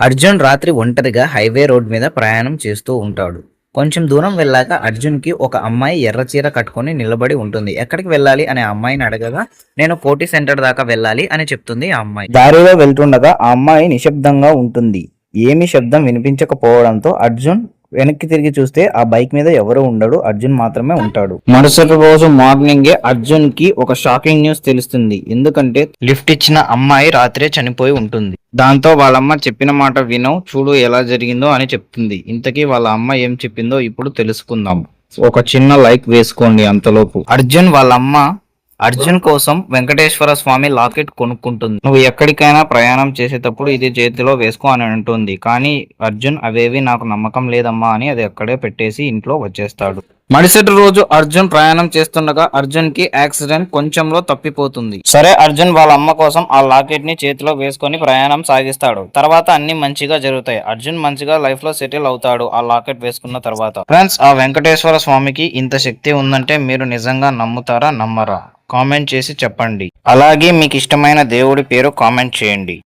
అర్జున్ రాత్రి ఒంటరిగా highway road మీద ప్రయాణం చేస్తూ ఉంటాడు. కొంచెం దూరం వెళ్ళాక అర్జున్కి ఒక అమ్మాయి ఎర్ర చీర కట్టుకొని నిలబడి ఉంటుంది. ఎక్కడికి వెళ్ళాలి అనే అమ్మాయిని అడగగా నేను కోటి సెంటర్ దాకా వెళ్ళాలి అని చెప్తుంది ఆ అమ్మాయి. దారిలో వెళ్తుండగా ఆ అమ్మాయి నిశ్శబ్దంగా ఉంటుంది. ఏమి శబ్దం వినిపించకపోవడంతో అర్జున్ వెనక్కి తిరిగి చూస్తే ఆ బైక్ మీద ఎవరు ఉండడు అర్జున్ మాత్రమే ఉంటాడు. మరుసటి రోజు మార్నింగే అర్జున్కి ఒక షాకింగ్ న్యూస్ తెలుస్తుంది. ఎందుకంటే లిఫ్ట్ ఇచ్చిన అమ్మాయి రాత్రే చనిపోయి ఉంటుంది. దాంతో వాళ్ళమ్మ చెప్పిన మాట వినవు చూడు ఎలా జరిగిందో అని చెప్తుంది. ఇంతకీ వాళ్ళ అమ్మ ఏం చెప్పిందో ఇప్పుడు తెలుసుకుందాం. ఒక చిన్న లైక్ వేసుకోండి అంతలోపు. అర్జున్ వాళ్ళ అమ్మ అర్జున్ కోసం వెంకటేశ్వర స్వామి లాకెట్ కొనుక్కుంటుంది. నువ్వు ఎక్కడికైనా ప్రయాణం చేసేటప్పుడు ఇది చేతిలో వేసుకో అని అంటుంది. కానీ అర్జున్ అవేవి నాకు నమ్మకం లేదమ్మా అని అది అక్కడే పెట్టేసి ఇంట్లో వచ్చేస్తాడు. మరుసటి రోజు అర్జున్ ప్రయాణం చేస్తుండగా అర్జున్కి యాక్సిడెంట్ కొంచెంలో తప్పిపోతుంది. సరే అర్జున్ వాళ్ళ అమ్మ కోసం ఆ లాకెట్ని చేతిలో వేసుకొని ప్రయాణం సాగిస్తాడు. తర్వాత అన్ని మంచిగా జరుగుతాయి. అర్జున్ మంచిగా లైఫ్లో సెటిల్ అవుతాడు ఆ లాకెట్ వేసుకున్న తర్వాత. ఫ్రెండ్స్ ఆ వెంకటేశ్వర స్వామికి ఇంత శక్తి ఉందంటే మీరు నిజంగా నమ్ముతారా నమ్మరా? కామెంట్ చేసి చెప్పండి. అలాగే మీకు ఇష్టమైన దేవుడి పేరు కామెంట్ చేయండి.